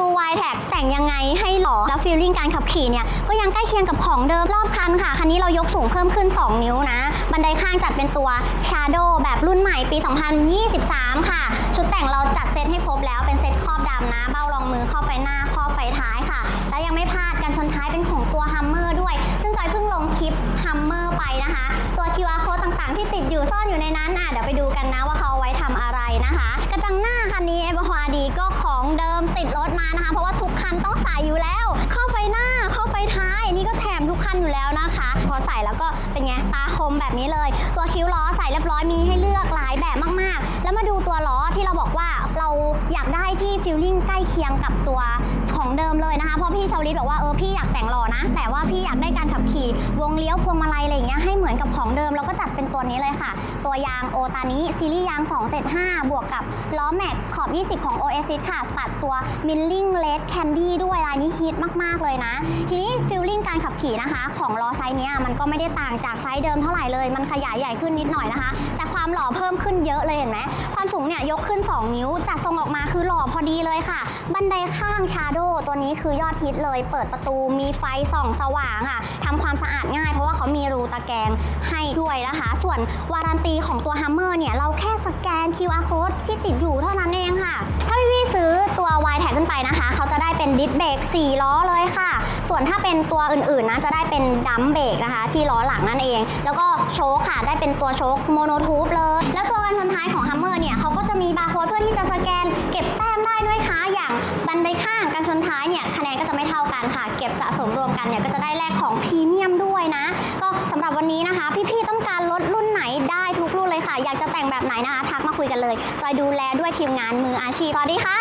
ดูวายแท็กแต่งยังไงให้หล่อแล้วฟีลลิ่งการขับขี่เนี่ย ก็ยังใกล้เคียงกับของเดิมรอบคันค่ะ คันนี้เรายกสูงเพิ่มขึ้น 2 นิ้วนะ บันไดข้างจัดเป็นตัว Shadow แบบรุ่นใหม่ปี 2023 ค่ะ ชุดแต่งเราจัดเซตให้ครบแล้วเป็นเซตครอบดำนะ เบ้ารองมือครอบไฟหน้าครอบไฟท้ายค่ะ และยังไม่พลาดกันชนท้ายเป็นของตัว Hummer ด้วย ซึ่งจอยเพิ่งลงคลิป Hummer ไปนะคะ ตัว QR code ต่างๆ ที่ติดอยู่ซ่อนอยู่ในนั้นอะเดี๋ยวไปดูกันนะว่าเขาเอาไว้ทำอะไรนะคะ กระจังหน้า ดรถมานะคะ เพราะว่าทุกคันต้องใส่อยู่แล้วข้อไฟหน้าข้อไฟท้ายนี่ก็แถมทุกคันอยู่แล้วนะคะ พอใส่แล้วก็เป็นไงตาคมแบบนี้เลย ตัวคิ้วล้อใส่เรียบร้อยมีให้เลือกหลายแบบมากๆ แล้วมาดูตัวล้อที่เราบอกว่าเราอยากได้ที่ฟิลลิ่งใกล้เคียงกับตัวของเดิมเลยนะคะเพราะพี่ชาวลิตบอกว่าเออพี่อยากแต่งหล่อนะ แต่ว่าพี่อยากได้การขับขี่วงเลี้ยวพวงมาลัยอะไรอย่างเงี้ยให้ อนกับของเดิมเราก็จัดเป็นตัวนี้เลยค่ะ ตัวยางโอตานี้ซีรีส์ยาง 275 บวกกับล้อแม็กขอบ 20 ของ Oasis ค่ะตัดตัวมิลลิงเลดแคนดี้ด้วยลายนี้ฮิตมาก ๆ เลยนะ ทีนี้ฟิลลิ่งการขับขี่นะคะ ของล้อไซส์นี้มันก็ไม่ได้ต่างจากไซส์เดิมเท่าไหร่เลย มันขยายใหญ่ขึ้นนิดหน่อยนะคะ แต่ความหล่อเพิ่มขึ้นเยอะเลยเห็นไหมความสูงเนี่ยยกขึ้น 2 นิ้ว จัดทรงออกมาคือหล่อพอดีเลยค่ะ บันไดข้างชาโดตัวนี้คือยอดฮิตเลย เปิดประตูมีไฟส่องสว่างค่ะทำความสะอาดง่ายเพราะว่าเขามีรูตะแกรงให้ด้วยนะคะ ส่วนวารันตีของตัว Hummer เนี่ยเราแค่สแกน QR code ที่ติดอยู่เท่านั้นเองค่ะ ถ้าพี่ๆซื้อตัว Y แท็กขึ้นไปนะคะ เขาจะได้เป็นดิสเบรก4ล้อเลยค่ะ ส่วนถ้าเป็นตัวอื่นๆนะจะได้เป็นดัมเบรกนะคะ ที่ล้อหลังนั่นเอง แล้วก็โชคค่ะได้เป็นตัวโชคโมโนทูบเลย แล้วตัวกันชนท้ายของ Hummer เนี่ยเขาก็จะมีบาร์โค้ดเพื่อที่จะสแกน เก็บแต้มได้ด้วยค่ะอย่างบันไดข้างกันชนท้ายเนี่ยคะแนนก็จะไม่เท่ากันค่ะ เก็บสะสมรวมกันเนี่ยก็จะได้แลกของพรีเมียม อยากจะแต่งแบบไหนนะคะ ทักมาคุยกันเลย จอยดูแลด้วยทีมงานมืออาชีพสวัสดีค่ะ